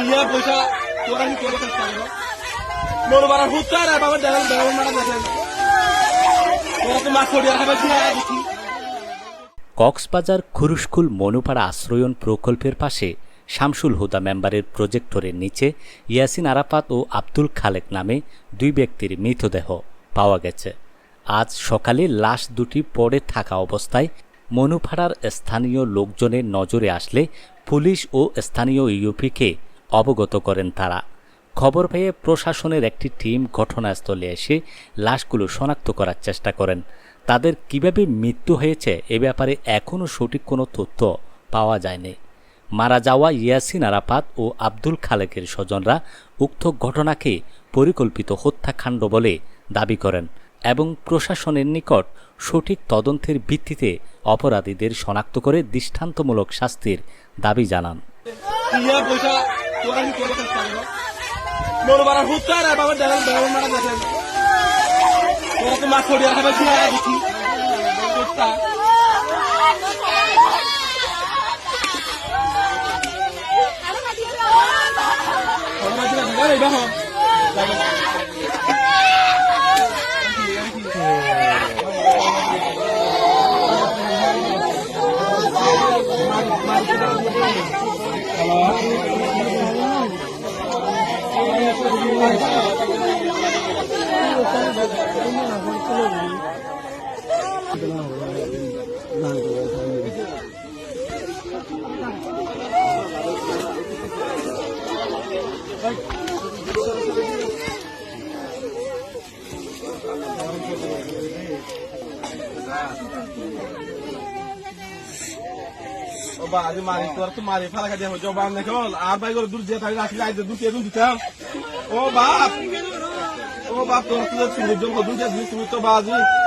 ইয়া পয়সা তোরা কি মোর দেওয়াল দেওয়াল মারা দেখেন। তোরা তো মাছ দেখি। কক্সবাজার খুরুশকুল মনুপাড়া আশ্রয়ন প্রকল্পের পাশে শামসুল হুদা মেম্বারের প্রজেক্টরের নিচে ইয়াসিন আরাফাত ও আব্দুল খালেক নামে দুই ব্যক্তির মৃতদেহ পাওয়া গেছে। আজ সকালে লাশ দুটি পড়ে থাকা অবস্থায় মনুপাড়ার স্থানীয় লোকজনের নজরে আসলে পুলিশ ও স্থানীয় ইউপিকে অবগত করেন তারা। খবর পেয়ে প্রশাসনের একটি টিম ঘটনাস্থলে এসে লাশগুলো শনাক্ত করার চেষ্টা করেন। তাদের কীভাবে মৃত্যু হয়েছে এ ব্যাপারে এখনও সঠিক কোনো তথ্য পাওয়া যায়নি। মারা যাওয়া ইয়াসিন আরাফাত ও আব্দুল খালেকের স্বজনরা উক্ত ঘটনাকে পরিকল্পিত হত্যাকাণ্ড বলে দাবি করেন এবং প্রশাসনের নিকট সঠিক তদন্তের ভিত্তিতে অপরাধীদের শনাক্ত করে দৃষ্টান্তমূলক শাস্তির দাবি জানান। ইয়া পয়সা তোরা কি করে চেষ্টা করো মোর বাড়ার হুত্তার আর বাবা দেওয়াল দেওয়াল মারা দেখেন তোরা তো মাছ ছড়িয়ে রাখাবে কি আর দেখি কুত্তা তোরা মাছ না দিলে এইবা হন ও বা আজ মারি তোর তো মারি ফালা খাই দেখো জবান দেখো আর ভাই করে দূর যে থাকি আসলে আজ দুটি দুটি দিতাম ও বাপ ও বাপ তোর তো সুন্দর দুটি দিস তুমি তো বাজি